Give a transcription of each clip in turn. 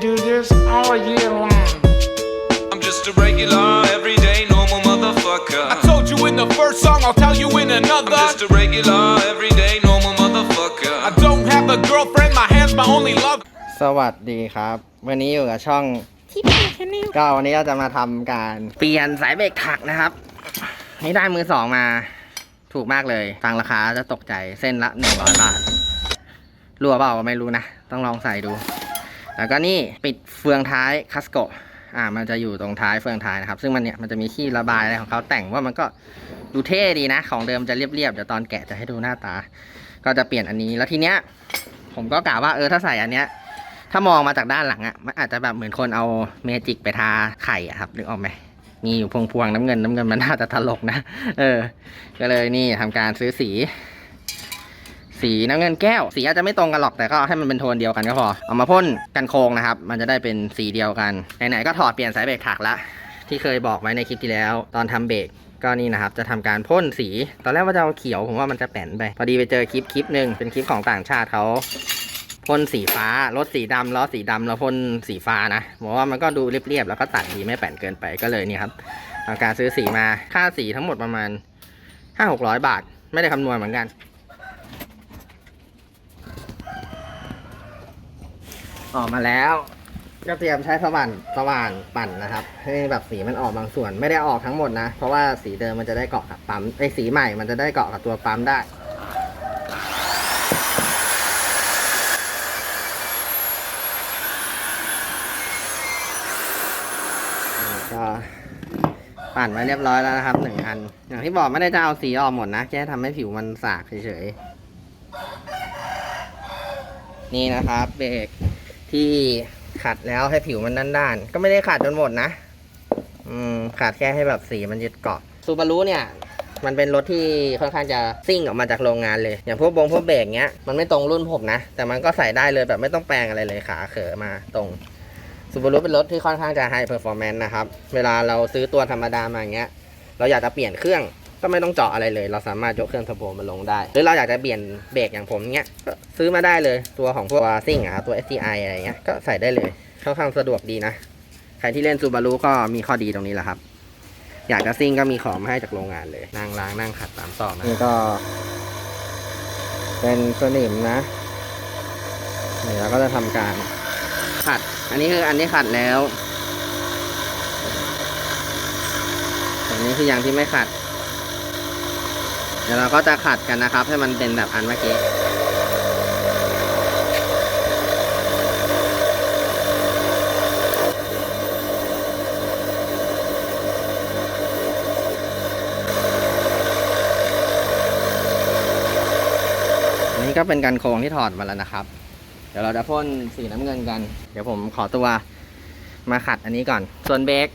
do this all year long. I'm just a regular, everyday, normal motherfucker. I told you in the first song, I'll tell you in I'm another. just a regular, everyday, normal motherfucker. I don't have a girlfriend, my hand's my only love. สวัสดีครับ วันนี้อยู่กับช่อง ที่พี่ชแนลก็วันนี้เราจะมาทำการเปลี่ยนสายเบรกถักนะครับ นี่ได้มือสองมา ถูกมากเลยฟังราคาจะตกใจเส้นละ100บาทรัวเปล่าไม่รู้นะ ต้องลองใส่ดู แล้วก็นี่ปิดเฟืองท้ายคัสโกอ่ามันจะอยู่ตรงท้ายเฟืองท้ายนะครับ ซึ่งมันเนี่ยมันจะมีขี้ระบายอะไรของเขาแต่งว่ามันก็ดูเท่ดีนะ ของเดิมจะเรียบๆเดี๋ยวตอนแกะจะให้ดูหน้าตา ก็จะเปลี่ยนอันนี้แล้วทีเนี้ย ผมก็กะว่าเออถ้าใส่อันเนี้ย ถ้ามองมาจากด้านหลังอะ่ะมันอาจจะแบบเหมือนคนเอาเมจิกไปทาไข่อะครับนึกออกไหมมีอยู่พวงพวงๆน้ำเงินน้ำเงินมันน่าจะตลกนะ เออ ก็เลยนี่ทำการซื้อสี สีน้ำเงินแก้ว สีอาจจะไม่ตรงกันหรอกแต่ก็ให้มันเป็นโทนเดียวกันก็พอ เอามาพ่นกันโครงนะครับ มันจะได้เป็นสีเดียวกัน ไหนๆก็ถอดเปลี่ยนสายเบรกถักละ ที่เคยบอกไว้ในคลิปที่แล้ว ตอนทำเบรกก็นี่นะครับ จะทำการพ่นสี ตอนแรกว่าจะเอาเขียวผมว่ามันจะแป่นไป พอดีไปเจอคลิปคลิปหนึ่งเป็นคลิปของต่างชาติเขาพ่นสีฟ้ารถสีดำล้อสีดำแล้วพ่นสีฟ้านะบอกว่ามันก็ดูเรียบๆแล้วก็ตัดดีไม่แป่นเกินไปก็เลยนี่ครับทำการซื้อสีมาค่าสีทั้งหมดประมาณห้าหกร้อยบาท ไม่ได้คำนวณเหมือนกัน ออกมาแล้ว ก็เตรียมใช้สว่านสว่านปั่นนะครับ ให้แบบสีมันออกบางส่วน ไม่ได้ออกทั้งหมดนะ เพราะว่าสีเดิมมันจะได้เกาะกับปั๊มไอสีใหม่มันจะได้เกาะกับตัวปั๊มได้ก็ปั่นไว้เรียบร้อยแล้วนะครับหนึ่งอัน อย่างที่บอกไม่ได้จะเอาสีออกหมดนะ แค่ทำให้ผิวมันสากเฉยๆ นี่นะครับเบรก ที่ขัดแล้วให้ผิวมันด้านๆก็ไม่ได้ขัดจนหมดนะอืมขัดแค่ให้แบบสีมันยึดเกาะซูบารุเนี่ย มันเป็นรถที่ค่อนข้างจะซิ่งออกมาจากโรงงานเลย อย่างพวกบงพวกเบรกเนี้ยมันไม่ตรงรุ่นผมนะ แต่มันก็ใส่ได้เลยแบบไม่ต้องแปลงอะไรเลยขาเขอมาตรงซูบารุเป็นรถที่ค่อนข้างจะไฮเพอร์ฟอร์แมนซ์นะครับ เวลาเราซื้อตัวธรรมดามาอย่างเงี้ย เราอยากจะเปลี่ยนเครื่อง ก็ไม่ต้องเจาะอะไรเลย เราสามารถยกเครื่องเทอร์โบมาลงได้ หรือเราอยากจะเปลี่ยนเบรกอย่างผมเงี้ยก็ซื้อมาได้เลยตัวของพวกซิ่งอะครับตัว STI อะไรเงี้ยก็ใส่ได้เลยค่อนข้างสะดวกดีนะ ใครที่เล่นซูบารุก็มีข้อดีตรงนี้แหละครับ อยากจะซิ่งก็มีของมาให้จากโรงงานเลยนั่งล้างนั่งขัดตามซอกนะนี่ก็ เป็นสนิมนะนี่เราก็จะทำการขัด อันนี้คืออันที่ขัดแล้วอันนี้คืออย่างที่ไม่ขัดเดี๋ยวเราก็จะขัดกันนะครับ ให้มันเป็นแบบอันเมื่อกี้อันนี้ก็เป็นการโครงที่ถอดมาแล้วนะครับ เดี๋ยวเราจะพ่นสีน้ำเงินกัน เดี๋ยวผมขอตัวมาขัดอันนี้ก่อน ส่วนเบรก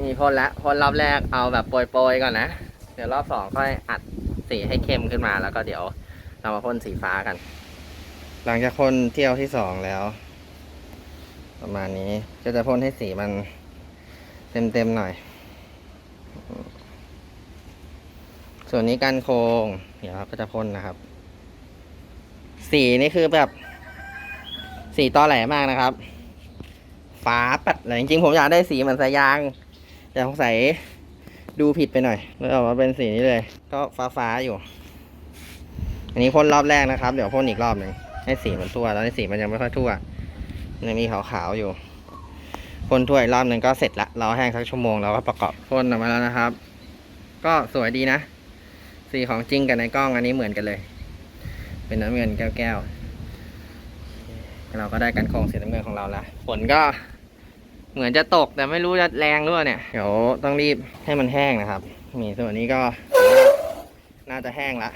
นี่พ่นแล้วพ่นรอบแรกเอาแบบโปรยๆก่อนนะ เดี๋ยวรอบสองค่อยอัดสีให้เข้มขึ้นมาแล้วก็เดี๋ยวเรามาพ่นสีฟ้ากัน หลังจากพ่นเที่ยวที่สองแล้ว ประมาณนี้ก็จะพ่นให้สีมันเต็มๆหน่อย ส่วนนี้การโครงเดี๋ยวเราก็จะพ่นนะครับ สีนี่คือแบบ สีตอแหลมากนะครับ ฟ้าปัดเลยจริงๆผมอยากได้สีเหมือนสายยางแต่สงสัย ดูผิดไปหน่อยเลยออกมาเป็นสีนี้เลย ก็ฟ้าฟ้าๆอยู่ อันนี้พ่นรอบแรกนะครับ เดี๋ยวพ่นอีกรอบหนึ่งให้สีมันทั่วตอนนี้สีมันยังไม่ค่อยทั่วยังมีขาวๆอยู่พ่นทั่วอีกรอบหนึ่งก็เสร็จละเราแห้งสักชั่วโมงเราก็ประกอบพ่นออกมาแล้วนะครับ ก็สวยดีนะ สีของจริงกับในกล้องอันนี้เหมือนกันเลย เป็นน้ำเงินแก้วๆเราก็ได้กันโครงสีน้ำเงินของเราละฝนก็ เหมือนจะตกแต่ไม่รู้จะแรงหรือเปล่าเนี่ย เดี๋ยวต้องรีบให้มันแห้งนะครับนี่ส่วนนี้ก็ น่าจะแห้งละ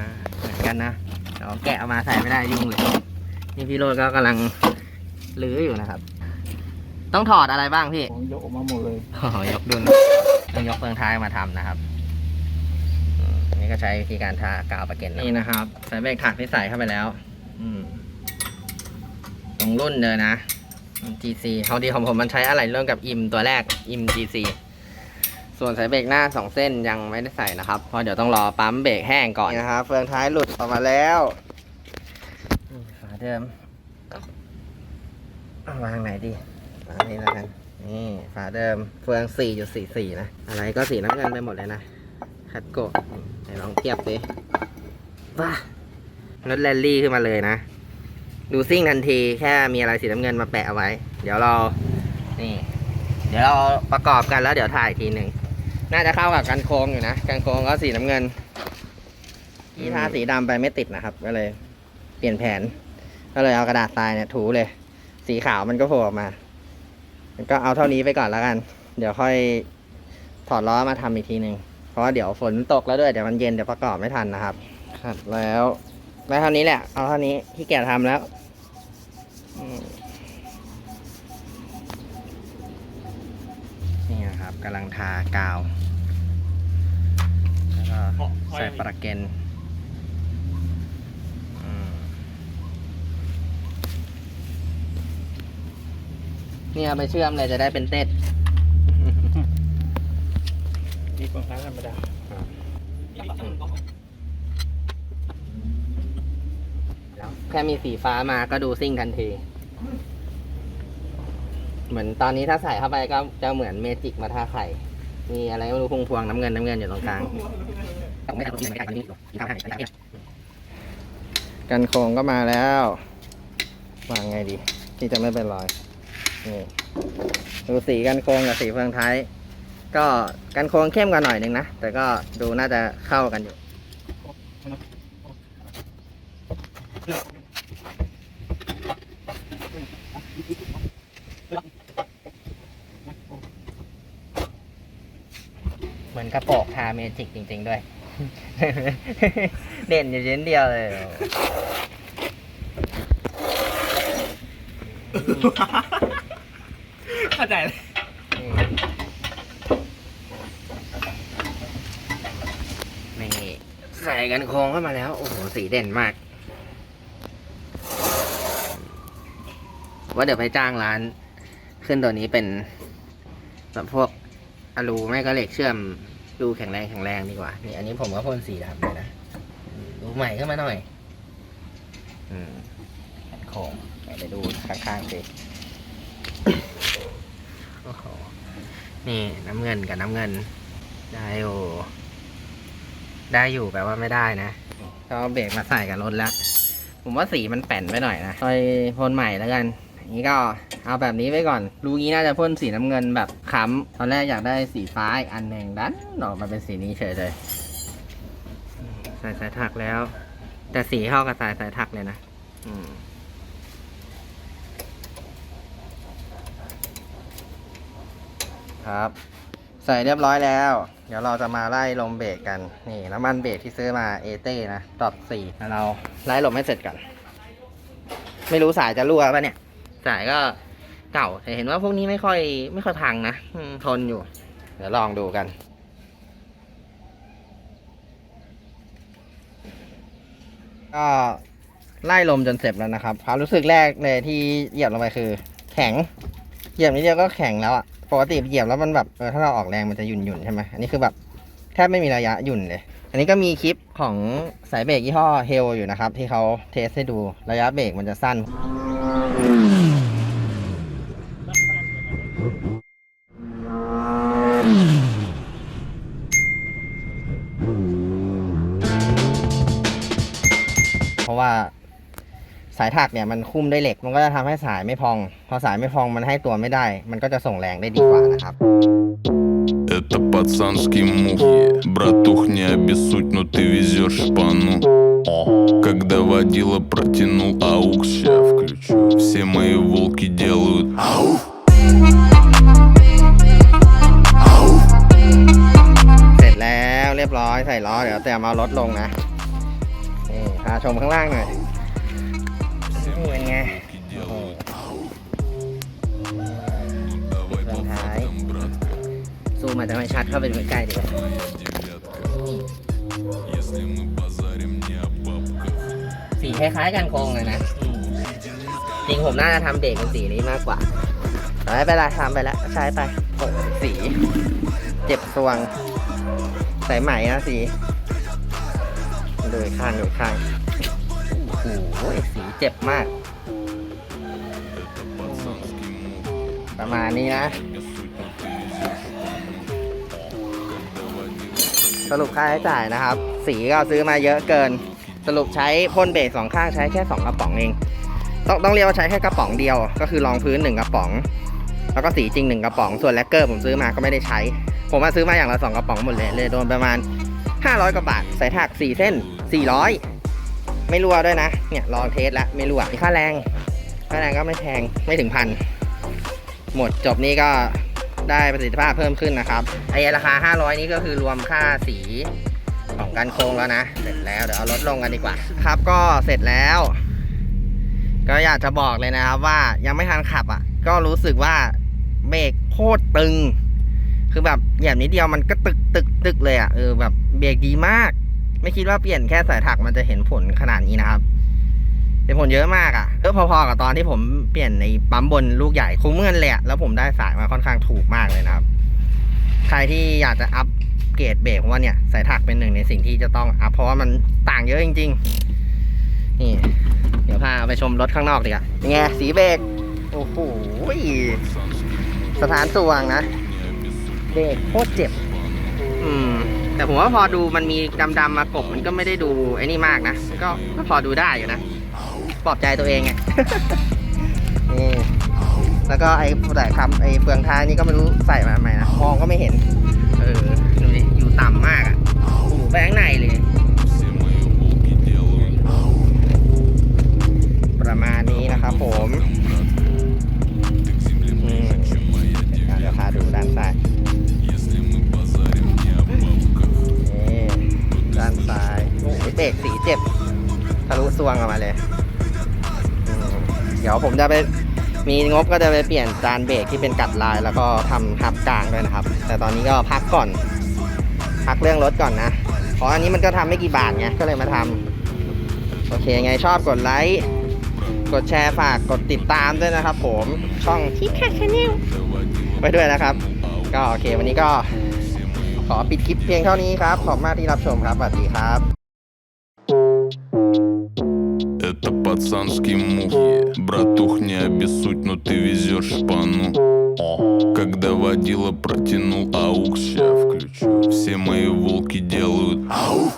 อ่าเหมือนกันนะเดี๋ยวแกะออกมาใส่ไม่ได้ยุ่งเลย นี่พี่โรดก็กำลังลื้ออยู่นะครับ ต้องถอดอะไรบ้างพี่ผมยกออกมาหมดเลยอ๋อยกดุลต้องยกเฟืองท้ายมาทำนะครับอืมนี่ก็ใช้วิธีการทากาวประเก็นนี่นะครับใส่เบรกถักที่ใส่เข้าไปแล้ว อืมตรงรุ่นเลยนะ GC เขาดีของผมมันใช้อะไรเรื่องกับอิมตัวแรกอิม GC ส่วนสายเบรกหน้าสองเส้นยังไม่ได้ใส่นะครับเพราะเดี๋ยวต้องรอปั๊มเบรกแห้งก่อนนะครับเฟืองท้ายหลุดออกมาแล้วนี่ฝาเดิมเอาวางไหนดีวางนี้แล้วกันนี่ฝาเดิมเฟือง 4.44 นะ อะไรก็สีน้ำเงินไปหมดเลยนะคัดโกะไหนลองเทียบดิว้ารถแรลลี่ขึ้นมาเลยนะ ดูซิ่งทันทีแค่มีอะไรสีน้ำเงินมาแปะเอาไว้ เดี๋ยวเรานี่ เดี๋ยวเราประกอบกันแล้วเดี๋ยวถ่ายอีกทีหนึ่งน่าจะเข้ากับกันโค้งอยู่นะกันโค้งก็สีน้ำเงินที่ทาสีดำไปไม่ติดนะครับ ก็เลย เปลี่ยนแผน ก็เลยเอากระดาษทรายเนี่ยถูเลย สีขาวมันก็โผล่ออกมาก็เอาเท่านี้ไปก่อนแล้วกัน เดี๋ยวค่อยถอดล้อมาทำอีกทีหนึ่งเพราะว่าเดี๋ยวฝนตกแล้วด้วยเดี๋ยวมันเย็นเดี๋ยวประกอบไม่ทันนะครับครับแล้ว ได้เท่านี้แหละ เอาเท่านี้ที่แกทำแล้วอืมนี่นะครับกำลังทากาว แล้วก็ใส่ประเกนอืมนี่เอาไปเชื่อมเลยจะได้เป็นเต็ดดีกว่าครั้งธรรมดา แค่มีสีฟ้ามาก็ดูซิ่งทันที เหมือนตอนนี้ถ้าใส่เข้าไปก็จะเหมือนเมจิกมาทาไข่ มีอะไรไม่รู้พวงพวงน้ำเงินน้ำเงินอยู่ตรงกลางกันโครงก็มาแล้ววางไงดี ที่จะไม่เป็นรอยนี่ดูสีกันโครงกับสีเฟืองท้ายก็กันโครงเข้มกว่าหน่อยนึงนะ แต่ก็ดูน่าจะเข้ากันอยู่ เหมือนกระโปรงทาเมจิกจริง ๆ ด้วย เด่นอยู่ชิ้นเดียวเลยเข้าใจเลยนี่ใส่กันโครงเข้ามาแล้ว โอ้โห สีเด่นมาก ว่าเดี๋ยวไปจ้างร้าน ขึ้นตัวนี้เป็นแบบพวก อะลูไม่ก็เหล็กเชื่อมดูแข็งแรงแข็งแรงดีกว่านี่อันนี้ผมก็พ่นสีดำเลยนะดูใหม่ขึ้นมาหน่อย อืมโคงไปดูข้างๆสิโอ้โหนี่น้ำเงินกับน้ำเงิน ได้อยู่ได้อยู่แปลว่าไม่ได้นะก็เอาเบรกมาใส่กับรถแล้ว ผมว่าสีมันแป่นไปหน่อยนะค่อยพ่นใหม่แล้วกัน นี้ก็เอาแบบนี้ไว้ก่อน รูงี้น่าจะพ่นสีน้ำเงินแบบค้ำตอนแรกอยากได้สีฟ้าอีกอันหนึ่งดันออกมาเป็นสีนี้เฉยเลยใส่สายถักแล้ว แต่สีเข้ากับสายสายถักเลยนะอืมครับ ใส่เรียบร้อยแล้ว เดี๋ยวเราจะมาไล่ลมเบรกกัน นี่น้ำมันเบรกที่ซื้อมาเอเต้นะตอบสี่เราไล่ลมให้เสร็จก่อน ไม่รู้สายจะรั่วป่ะเนี่ย สายก็เก่าแต่เห็นว่าพวกนี้ไม่ค่อยไม่ค่อยพังนะทนอยู่ เดี๋ยวลองดูกันก็ไล่ลมจนเสร็จแล้วนะครับความรู้สึกแรกเลยที่เหยียบลงไปคือ แข็ง เหยียบนิดเดียวก็แข็งแล้วอะปกติเหยียบแล้วมันแบบเออถ้าเราออกแรงมันจะหยุ่นหยุ่นใช่ไหมอันนี้คือแบบแทบไม่มีระยะหยุ่นเลย อันนี้ก็มีคลิปของสายเบรกยี่ห้อเฮลอยู่นะครับ ที่เขาเทสให้ดูระยะเบรกมันจะสั้น สายถักเนี่ยมันคุ้มด้วยเหล็ก มันก็จะทำให้สายไม่พอง พอสายไม่พองมันให้ตัวไม่ได้ มันก็จะส่งแรงได้ดีกว่านะครับ Это пацанский мух Братух, не обессудь, но ты везешь шпану Когда водила протянул аук Ща включу Все мои волки делают ау เสร็จแล้วเรียบร้อยใส่ล้อเดี๋ยวแต่เอารถลงนะนี่พาชมข้างล่างหน่อย ซูมมาแต่มันชัดเข้าไปดูใกล้ดีกว่าสีคล้ายๆกันโครงเลยนะ จริงผมน่าจะทำเด็กเป็สีนี้มากกว่าแต่ไม่เป็นไรทำไปแล้วใช้ไปโอ้สี เจ็บสวงใส่ใหม่นะสีโดยข้างโดยข้างโอ้โหสีเจ็บมาก ประมาณนี้นะ สรุปค่าใช้จ่ายนะครับ สีก็ซื้อมาเยอะเกิน สรุปใช้พ่นเบรกสองข้างใช้แค่ 2 กระป๋องเอง ต้องต้องเรียกว่าใช้แค่กระป๋องเดียว ก็คือรองพื้น 1 กระป๋อง แล้วก็สีจริง 1 กระป๋อง ส่วนแลกเกอร์ผมซื้อมาก็ไม่ได้ใช้ ผมมาซื้อมาอย่างละ 2 กระป๋องหมดเลยเลยโดนประมาณ 500 กว่าบาท ใส่ถัก 4 เส้น 400 ไม่รั่วด้วยนะ เนี่ยลองเทสแล้วไม่รั่วมีค่าแรง ค่าแรงก็ไม่แพงไม่ถึงพันหมดจบนี้ก็ ได้ประสิทธิภาพเพิ่มขึ้นนะครับไอ้ราคา 500 นี้ก็คือรวมค่าสีของการโค้งแล้วนะ เสร็จแล้วเดี๋ยวเอาลดลงกันดีกว่า ครับก็เสร็จแล้ว ก็อยากจะบอกเลยนะครับว่ายังไม่ทันขับอะ ก็รู้สึกว่าเบรกโคตรตึง คือแบบเหยียบนิดเดียวมันก็ตึกตึกตึกเลยอะเออแบบเบรกดีมาก ไม่คิดว่าเปลี่ยนแค่สายถักมันจะเห็นผลขนาดนี้นะครับ เห็นผลเยอะมากอะก็พอๆกับตอนที่ผมเปลี่ยนในปั๊มบนลูกใหญ่คุ้มเงินเละแล้วผมได้สายมาค่อนข้างถูกมากเลยนะครับ ใครที่อยากจะอัปเกรดเบรกว่าเนี่ยสายถักเป็นหนึ่งในสิ่งที่จะต้องอัพเพราะว่ามันต่างเยอะจริง ๆ นี่เดี๋ยวพาไปชมรถข้างนอกดีกว่าเป็นไงสีเบรกโอ้โหสถานสว่างนะเบรกโคตรเจ็บ อืม แต่ผมว่าพอดูมันมีดำๆมากบมันก็ไม่ได้ดูไอ้นี่มากนะ ก็ก็พอดูได้อยู่นะ ปลอบใจตัวเองไง นี่ แล้วก็ไอ้แต่คำไอ้เปลืองท้ายนี่ก็ไม่รู้ใส่มาใหม่นะ มองก็ไม่เห็น เอออยู่ต่ำมากอะอยู่แบงก์งในเลย ประมาณนี้นะครับผมเดี๋ยวพาดูด้านซ้ายด้านซ้ายเบรกสีเจ็บทะลุซวงออกมาเลย เดี๋ยวผมจะไปมีงบก็จะไปเปลี่ยนจานเบรกที่เป็นกัดลาย แล้วก็ทำหับกลางด้วยนะครับ แต่ตอนนี้ก็พักก่อน พักเรื่องรถก่อนนะเพราะอันนี้มันก็ทำไม่กี่บาทไงก็เลยมาทำโอเคไงชอบกดไลค์กดแชร์ฝากกดติดตามด้วยนะครับ ผมช่องทิปแคชแนลไปด้วยนะครับ ก็โอเควันนี้ก็ขอปิดคลิปเพียงเท่านี้ครับ ขอบมากที่รับชมครับสวัสดีครับ Это пацанский мух. Братух, не обессудь, но ты везешь шпану. Когда водила протянул аук, ща включу. Все мои волки делают ауф